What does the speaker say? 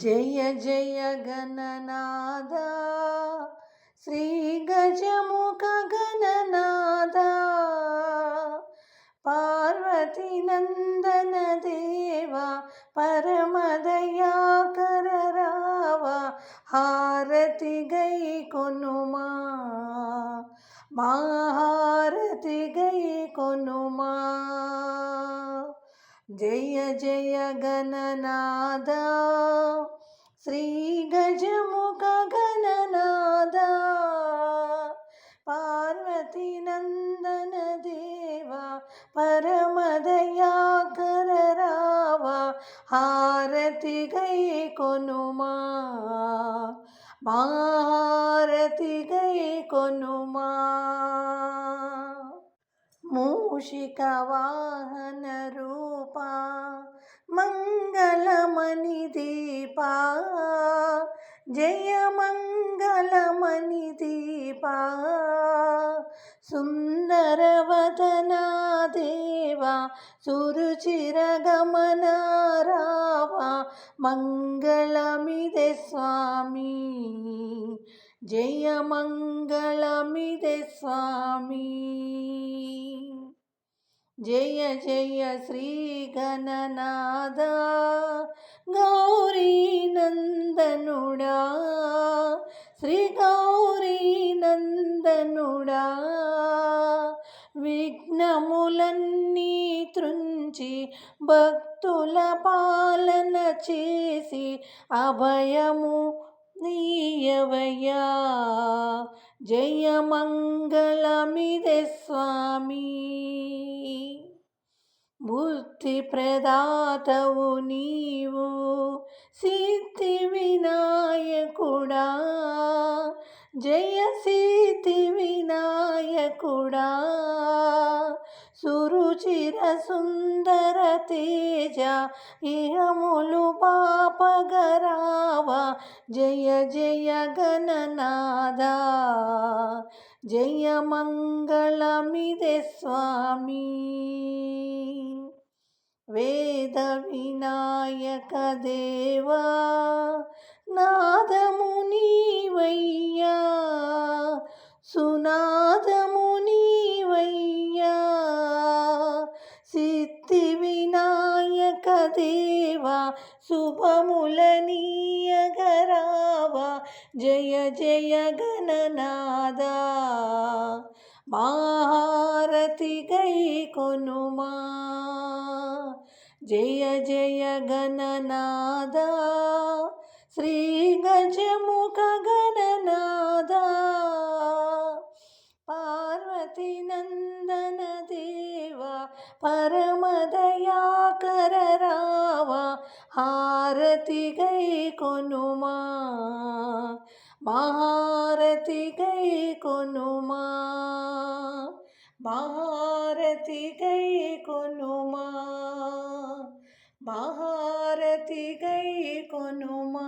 జయ జయ గణనాద శ్రీ గజముఖ గణనాద పార్వతి నందన దేవ పరమదయాకర రావ హారతి గై కొనుమా మహారతి గై కొనుమా జయ జయ గణనాద శ్రీ గజముఖ గణనాద పార్వతి నందన దేవ పరమదయాకర రావా హారతి గై కొనుమా. మారతి గై కొనుమా. మూషిక వాహన రూ రూపా మంగళమణి దీపా జయ మంగళమణి దీపా సుందరవదనా దేవా సురుచిరగమన రావా మంగళమిదే స్వామి జయ మంగళమిదే స్వామి జయ జయ శ్రీ గణనాద గౌరీ నందనుడా శ్రీ గౌరీ నందనుడా విఘ్నములన్నీ త్రుంచి భక్తుల పాలన చేసి అభయము నీయవయ్యా. జయ మంగళమిదే స్వామి. బుద్ధి ప్రదాతవు నీవు సిద్ధి వినాయకుడా జయ సిద్ధి వినాయకుడా సురుచిర సుందర తేజ ఇహములు పాపగరావా జయ జయ గణనాదా జయమంగళమిదే స్వామి. వేద వినాయక దేవా నాదము నీవయ్యా. సునాదము నీవయ్యా. సిద్ధి వినాయక దేవా శుభముల నీయగరావా జయ జయ గణనాద మహారతి గై కొనుమా. జయ జయ గణనాద శ్రీ గజముఖ గణనాద పార్వతి నందన దేవ పరమదయాకర రావా హారతి గై కొనుమా. మహారతి గై కొనుమా మహారతి గై కొనుమా మహారతి గై కొనుమా.